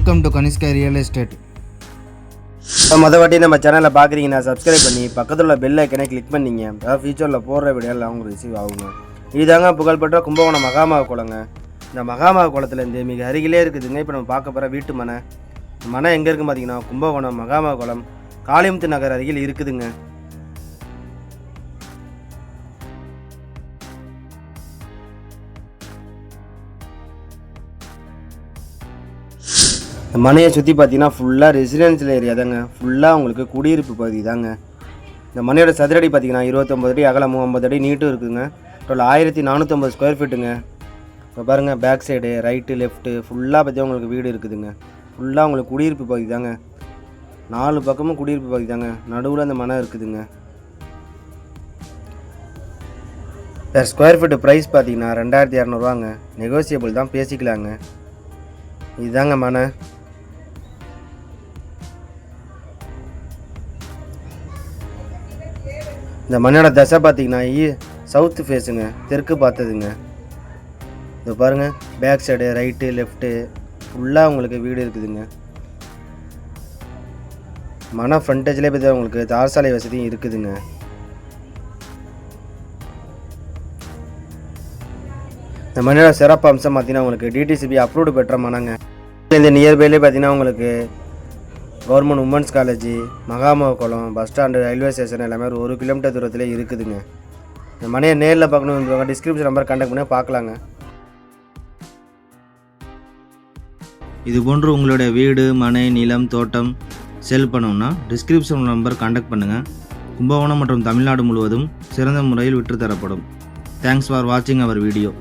Welcome to Kanishka real estate மொதல் வாட்டி நம்ம சேனலை பார்க்குறீங்கன்னா சப்ஸ்கிரைப் பண்ணி பக்கத்தில் உள்ள பெல் ஐக்கனை கிளிக் பண்ணிங்க. அதாவது ஃபியூச்சரில் போடுற வீடியோவில் அவங்க ரிசீவ் ஆகுங்க. இதுதாங்க புகழ்பெற்ற கும்பகோணம் மகாமாவ குளங்க. இந்த மகாமாவ குளத்துலேருந்து மிக அருகிலே இருக்குதுங்க. இப்போ நம்ம பார்க்க போகிற வீட்டு மனை. மனை எங்கே இருக்குன்னு பார்த்தீங்கன்னா கும்பகோணம் மகாமாவ குளம். காளிமுத்து நகர் அருகில் இருக்குதுங்க. இந்த மனையை சுற்றி பார்த்தீங்கன்னா ஃபுல்லாக ரெசிடென்சியல் ஏரியா தாங்க. ஃபுல்லாக உங்களுக்கு குடியிருப்பு பகுதி தாங்க. இந்த மனையோட சதுரடி பார்த்தீங்கன்னா இருபத்தொம்பது அடி அகலமும் ஐம்பது அடி நீட்டும் இருக்குங்க டோட்டல் ஆயிரத்தி நானூற்றம்பது ஸ்கொயர் ஃபீட்டுங்க இப்போ பாருங்கள் பேக் சைடு ரைட்டு லெஃப்ட்டு ஃபுல்லாக பற்றி உங்களுக்கு வீடு இருக்குதுங்க. ஃபுல்லாக உங்களுக்கு குடியிருப்பு பகுதி தாங்க. நாலு பக்கமும் குடியிருப்பு பகுதி தாங்க. நடுவில் அந்த மனை இருக்குதுங்க. சார் ஸ்கொயர் ஃபீட்டு ப்ரைஸ் பார்த்தீங்கன்னா ரெண்டாயிரத்தி இரநூறுவாங்க நெகோசியபிள் தான் பேசிக்கலாங்க. இதுதாங்க மனை. இந்த மண்ணோட தசை பார்த்தீங்கன்னா ஈ சவுத்து ஃபேஸுங்க தெற்கு பார்த்ததுங்க. இது பாருங்க பேக் சைடு ரைட்டு லெஃப்ட்டு ஃபுல்லாக உங்களுக்கு வீடு இருக்குதுங்க. மன ஃப்ரண்டேஜ்லேயே பார்த்து உங்களுக்கு தார்சாலை வசதியும் இருக்குதுங்க. இந்த மண்ணோட சிறப்பு அம்சம் பார்த்தீங்கன்னா உங்களுக்கு டிடிசிபி அப்ரூவ்டு பெற்ற மனங்க. இந்த நியர்பைலேயே பார்த்தீங்கன்னா உங்களுக்கு கவர்மெண்ட் உமன்ஸ் காலேஜ் மகாமக குளம் பஸ் ஸ்டாண்டு ரயில்வே ஸ்டேஷன் எல்லாமே ஒரு ஒரு கிலோமீட்டர் தூரத்தில் இருக்குதுங்க. இந்த மனையை நேரில் பார்க்கணும் டிஸ்கிரிப்ஷன் நம்பர் கான்டாக்ட் பண்ணி பார்க்கலாங்க. இது போன்று உங்களுடைய வீடு மனை நிலம் தோட்டம் செல் பண்ணணும்னா டிஸ்கிரிப்ஷன் நம்பர் கான்டாக்ட் பண்ணுங்கள் கும்பகோணம் மற்றும் தமிழ்நாடு முழுவதும் சிறந்த முறையில் விற்றுத்தரப்படும். தேங்க்ஸ் ஃபார் வாட்சிங் அவர் வீடியோ